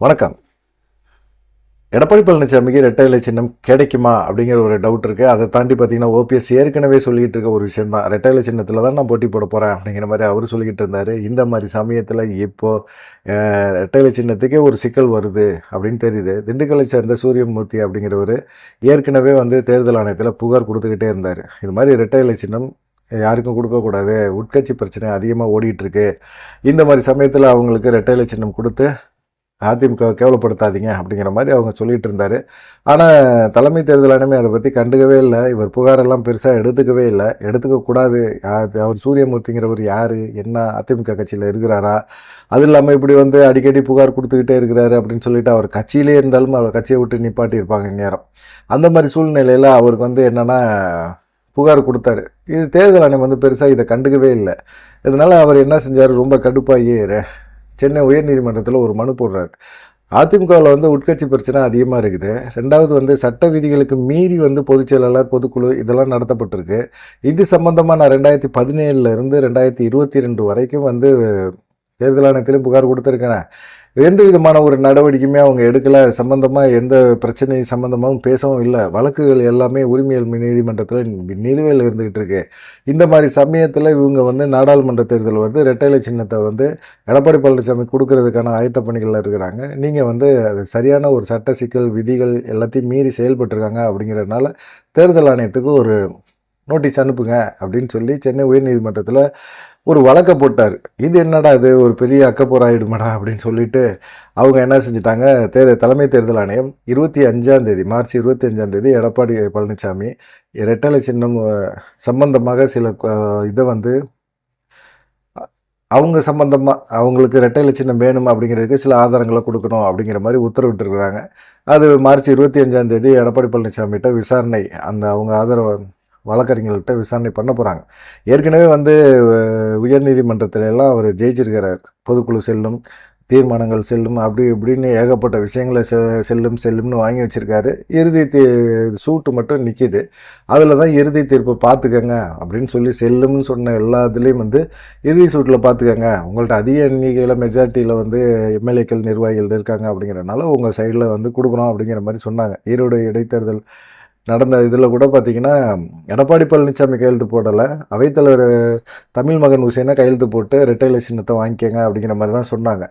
வணக்கம். எடப்பாடி பழனிசாமிக்கு இரட்டை இலை சின்னம் கிடைக்குமா அப்படிங்கிற ஒரு டவுட் இருக்குது அதை தாண்டி பார்த்தீங்கன்னா ஓபிஎஸ் ஏற்கனவே சொல்லிகிட்டு இருக்க ஒரு விஷயம் தான் இரட்டை இலை சின்னத்தில் தான் நான் போட்டி போட போகிறேன் அப்படிங்கிற மாதிரி அவர் சொல்லிக்கிட்டு இருந்தார். இந்த மாதிரி சமயத்தில் இப்போது இரட்டை இலை சின்னத்துக்கே ஒரு சிக்கல் வருது அப்படின்னு தெரியுது. திண்டுக்கலை சேர்ந்த சூரியமூர்த்தி அப்படிங்கிறவர் ஏற்கனவே வந்து தேர்தல் ஆணையத்தில் புகார் கொடுத்துக்கிட்டே இருந்தார். இது மாதிரி இரட்டை இலை சின்னம் யாருக்கும் கொடுக்கக்கூடாது உட்கட்சி பிரச்சனை அதிகமாக ஓடிட்டுருக்கு இந்த மாதிரி சமயத்தில் அவங்களுக்கு இரட்டை இலை சின்னம் கொடுத்து அதிமுக கேவலப்படுத்தாதீங்க அப்படிங்கிற மாதிரி அவங்க சொல்லிகிட்டு இருந்தார். ஆனால் தலைமை தேர்தல் ஆணையமே அதை பற்றி கண்டுக்கவே இல்லை. இவர் புகாரெல்லாம் பெருசாக எடுத்துக்கவே இல்லை. எடுத்துக்கக்கூடாது அவர் சூரியமூர்த்திங்கிறவர் யார்? என்ன அதிமுக கட்சியில் இருக்கிறாரா? அது இல்லாமல் இப்படி வந்து அடிக்கடி புகார் கொடுத்துக்கிட்டே இருக்கிறாரு அப்படின்னு சொல்லிட்டு அவர் கட்சியிலே இருந்தாலும் அவர் கட்சியை விட்டு நிப்பாட்டி இருப்பாங்க அந்த மாதிரி சூழ்நிலையில் அவருக்கு வந்து என்னென்னா புகார் கொடுத்தாரு. இது தேர்தல் ஆணையம் வந்து பெருசாக இதை கண்டுக்கவே இல்லை. இதனால் அவர் என்ன செஞ்சார்? ரொம்ப கடுப்பாகி சென்னை உயர்நீதிமன்றத்தில் ஒரு மனு போடுறாரு. அதிமுகவில் வந்து உட்கட்சி பிரச்சனை அதிகமாக இருக்குது. ரெண்டாவது வந்து சட்ட விதிகளுக்கு மீறி வந்து பொதுச் செயலாளர் பொதுக்குழு இதெல்லாம் நடத்தப்பட்டிருக்கு. இது சம்பந்தமாக நான் ரெண்டாயிரத்தி பதினேழுல இருந்து ரெண்டாயிரத்தி இருபத்தி ரெண்டு வரைக்கும் வந்து தேர்தல் ஆணையத்திலும் புகார் கொடுத்துருக்கிறேன். எந்த விதமான ஒரு நடவடிக்கையுமே அவங்க எடுக்கல. சம்பந்தமாக எந்த பிரச்சனை சம்பந்தமாகவும் பேசவும் இல்லை. வழக்குகள் எல்லாமே உரிமையல் நீதிமன்றத்தில் நிலுவையில் இருந்துகிட்டு இருக்கு. இந்த மாதிரி சமயத்தில் இவங்க வந்து நாடாளுமன்ற தேர்தல் வருது ரெட்டைலை சின்னத்தை வந்து எடப்பாடி பழனிசாமி கொடுக்கறதுக்கான ஆயத்த பணிகளில் இருக்கிறாங்க. நீங்கள் வந்து அது சரியான ஒரு சட்ட சிக்கல் விதிகள் எல்லாத்தையும் மீறி செயல்பட்டுருக்காங்க அப்படிங்கிறதுனால தேர்தல் ஆணையத்துக்கு ஒரு நோட்டீஸ் அனுப்புங்க அப்படின்னு சொல்லி சென்னை உயர்நீதிமன்றத்தில் ஒரு வழக்கை போட்டார். இது என்னடா இது? ஒரு பெரிய அக்கப்போர் அப்படின்னு சொல்லிட்டு அவங்க என்ன செஞ்சிட்டாங்க? தேர் தலைமை தேர்தல் ஆணையம் இருபத்தி அஞ்சாம் தேதி மார்ச் இருபத்தி அஞ்சாம் தேதி எடப்பாடி பழனிசாமி ரெட்டலை சின்னம் சம்பந்தமாக சில இதை வந்து அவங்க சம்பந்தமாக அவங்களுக்கு ரெட்டைலை சின்னம் வேணும் அப்படிங்கிறதுக்கு சில ஆதாரங்களை கொடுக்கணும் அப்படிங்கிற மாதிரி உத்தரவிட்டுருக்குறாங்க. அது மார்ச் இருபத்தி அஞ்சாம் தேதி எடப்பாடி பழனிசாமிகிட்ட விசாரணை அந்த அவங்க ஆதரவு வழக்கறிஞர்கள்ட்ட விசாரணை பண்ண போகிறாங்க ஏற்கனவே வந்து உயர்நீதிமன்றத்திலெல்லாம் எல்லாம் அவர் ஜெயிச்சிருக்கிறார். பொதுக்குழு செல்லும் தீர்மானங்கள் செல்லும் அப்படி இப்படின்னு ஏகப்பட்ட விஷயங்களை செ செல்லும் செல்லும்னு வாங்கி வச்சுருக்காரு. இறுதி தீ சூட்டு மட்டும் நிற்கிது அதில் தான் இறுதி தீர்ப்பு பார்த்துக்கங்க அப்படின்னு சொல்லி செல்லும்னு சொன்ன எல்லா இதுலேயும் வந்து இறுதி சூட்டில் பார்த்துக்கங்க உங்கள்ட்ட அதிக எண்ணிக்கையில் மெஜாரிட்டியில் வந்து எம்எல்ஏக்கள் நிர்வாகிகள் இருக்காங்க அப்படிங்கிறனால உங்கள் சைடில் வந்து கொடுக்குறோம் அப்படிங்கிற மாதிரி சொன்னாங்க. ஈரோடு இடைத்தேர்தல் நடந்த இதில் கூட பார்த்தீங்கன்னா எடப்பாடி பழனிசாமி கையெழுத்து போடலை. அவைத்தலைவர் தமிழ் மகன் உசேனை கையெழுத்து போட்டு ரெட்டைலை சின்னத்தை வாங்கிக்கங்க அப்படிங்கிற மாதிரி தான் சொன்னாங்க.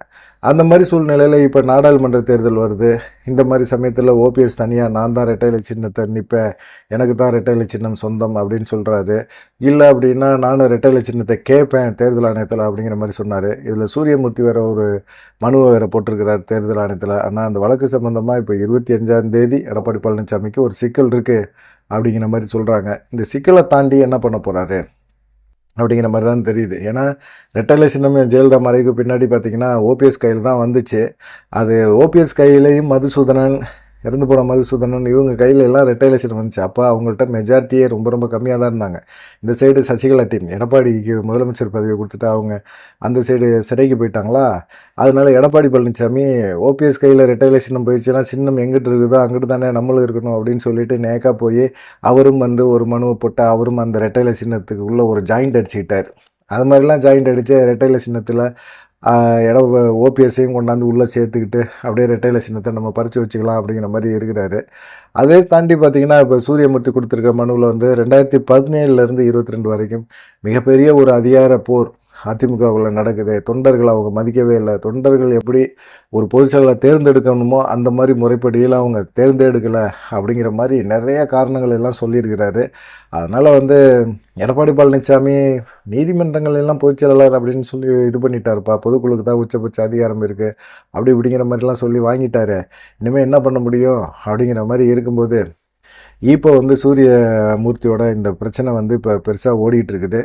அந்த மாதிரி சூழ்நிலையில் இப்போ நாடாளுமன்ற தேர்தல் வருது. இந்த மாதிரி சமயத்தில் ஓபிஎஸ் தனியாக நான் தான் ரெட்டைலை சின்னத்தை நிற்பேன். எனக்கு தான் ரெட்டைலை சின்னம் சொந்தம் அப்படின்னு சொல்கிறாரு. இல்லை அப்படின்னா நானும் ரெட்டைலை சின்னத்தை கேட்பேன் தேர்தல் ஆணையத்தில் அப்படிங்கிற மாதிரி சொன்னார். இதில் சூரியமூர்த்தி வேற ஒரு மனுவை வேறு போட்டிருக்கிறார் தேர்தல் ஆணையத்தில். ஆனால் அந்த வழக்கு சம்மந்தமாக இப்போ இருபத்தி அஞ்சாம் தேதி எடப்பாடி பழனிசாமிக்கு ஒரு சிக்கல் இருக்குது அப்படிங்கிற மாதிரி சொல்கிறாங்க இந்த சிக்கலை தாண்டி என்ன பண்ண போகிறாரு அப்படிங்கிற மாதிரி தான் தெரியுது. ஏன்னா ரெட்டலை சின்னம் ஜெயலலிதா மறைவுக்கு பின்னாடி பார்த்திங்கன்னா ஓபிஎஸ் கையில் தான் வந்துச்சு. அது ஓபிஎஸ் கையிலையும் மதுசூதனன் இறந்து போன மதுசூதனன் இவங்க கையில் எல்லாம் ரெட்டைலை வந்துச்சு. அப்போ அவங்கள்ட்ட மெஜாரிட்டியே ரொம்ப ரொம்ப கம்மியாக தான் இருந்தாங்க. இந்த சைடு சசிகலா டீம் எடப்பாடிக்கு முதலமைச்சர் பதவியை கொடுத்துட்டு அவங்க அந்த சைடு சிறைக்கு போயிட்டாங்களா? அதனால எடப்பாடி பழனிசாமி ஓபிஎஸ் கையில் ரெட்டைலை சின்னம் போயிடுச்சுன்னா சின்னம் எங்கிட்டு இருக்குதோ அங்கிட்டு தானே நம்மளும் இருக்கணும் அப்படின்னு சொல்லிட்டு நேக்காக போய் அவரும் வந்து ஒரு மனுவை போட்டு அவரும் அந்த ரெட்டைலை சின்னத்துக்கு உள்ளே ஒரு ஜாயிண்ட் அடிச்சுக்கிட்டார். அது மாதிரிலாம் ஜாயிண்ட் அடித்து ரெட்டைலை சின்னத்தில் இட ஓபிஎஸ்ஸையும் கொண்டாந்து உள்ளே சேர்த்துக்கிட்டு அப்படியே ரெட்டையில சின்னத்தை நம்ம பறித்து வச்சுக்கலாம் அப்படிங்கிற மாதிரி இருக்கிறாரு. அதே தாண்டி பார்த்தீங்கன்னா இப்போ சூரியமூர்த்தி கொடுத்துருக்க மனுவில் வந்து ரெண்டாயிரத்தி பதினேழுலேருந்து இருபத்தி ரெண்டு வரைக்கும் மிகப்பெரிய ஒரு அதிகார போர் அதிமுகவில் நடக்குது தொண்டர்கள் அவங்க மதிக்கவே இல்லை. தொண்டர்கள் எப்படி ஒரு பொதுச்செயலாளர் தேர்ந்தெடுக்கணுமோ அந்த மாதிரி முறைப்படியில் அவங்க தேர்ந்தெடுக்கலை அப்படிங்கிற மாதிரி நிறைய காரணங்கள் எல்லாம் சொல்லியிருக்கிறாரு. அதனால் வந்து எடப்பாடி பழனிசாமி நீதிமன்றங்கள் எல்லாம் பொதுச்செயலாளர் அப்படின்னு சொல்லி இது பண்ணிட்டாருப்பா. பொதுக்குழுக்கு தான் உச்சபட்ச அதிகாரம் இருக்குது அப்படி இப்படிங்கிற மாதிரிலாம் சொல்லி வாங்கிட்டாரு. இனிமேல் என்ன பண்ண முடியும் அப்படிங்கிற மாதிரி இருக்கும்போது இப்போ வந்து சூரிய மூர்த்தியோட இந்த பிரச்சனை வந்து இப்போ பெருசாக ஓடிட்டு இருக்குது.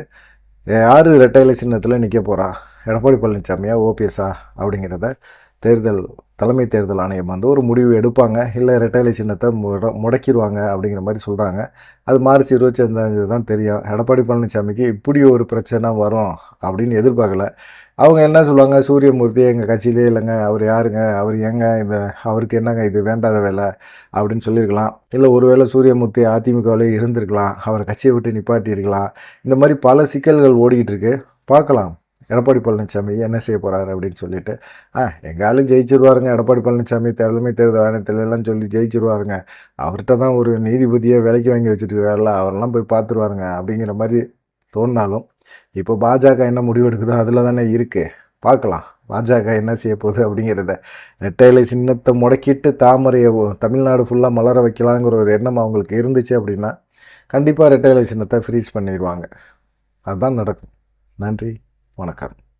யார் ரெட்டைலை சின்னத்தில் நிற்க போகிறா எடப்பாடி பழனிசாமியா ஓபிஎஸ்ஸா அப்படிங்கிறத தேர்தல் தலைமை தேர்தல் ஆணையம் வந்து ஒரு முடிவு எடுப்பாங்க. இல்லை ரெட்டைலை சின்னத்தை முட முடக்கிடுவாங்க அப்படிங்கிற மாதிரி சொல்கிறாங்க அது மார்ச் இருபத்தி அஞ்சாந்தேதி தான் தெரியும். எடப்பாடி பழனிசாமிக்கு இப்படி ஒரு பிரச்சனை வரும் அப்படின்னு எதிர்பார்க்கல. அவங்க என்ன சொல்லுவாங்க? சூரியமூர்த்தி எங்கள் கட்சியிலே இல்லைங்க. அவர் யாருங்க? அவர் ஏங்க இந்த அவருக்கு என்னங்க இது? வேண்டாத வேலை அப்படின்னு சொல்லியிருக்கலாம். இல்லை ஒருவேளை சூரியமூர்த்தி அதிமுகவிலே இருந்திருக்கலாம். அவர் கட்சியை விட்டு நிப்பாட்டியிருக்கலாம். இந்த மாதிரி பல சிக்கல்கள் ஓடிக்கிட்டு இருக்கு. பார்க்கலாம். எடப்பாடி பழனிசாமி என்ன செய்ய போகிறாரு அப்படின்னு சொல்லிட்டு ஆ எங்கள் ஆளும் ஜெயிச்சிருவாருங்க. எடப்பாடி பழனிசாமி தலைமை தேர்தல் ஆணையத்தில் சொல்லி ஜெயிச்சிருவாருங்க. அவர்கிட்ட தான் ஒரு நீதிபதியை விலைக்கு வாங்கி வச்சுருக்கிறாருல அவரெல்லாம் போய் பார்த்துருவாருங்க. அப்படிங்கிற மாதிரி தோணினாலும் இப்போ பாஜக என்ன முடிவெடுக்குதோ அதில் தானே இருக்குது பார்க்கலாம். பாஜக என்ன செய்ய போகுது அப்படிங்கிறத. ரெட்டையிலை சின்னத்தை முடக்கிட்டு தாமரையை தமிழ்நாடு ஃபுல்லாக மலர வைக்கலாங்கிற ஒரு எண்ணம் அவங்களுக்கு இருந்துச்சு அப்படின்னா கண்டிப்பாக ரெட்டையிலை சின்னத்தை ஃப்ரீஸ் பண்ணிடுவாங்க அதுதான் நடக்கும். நன்றி. வணக்கம்.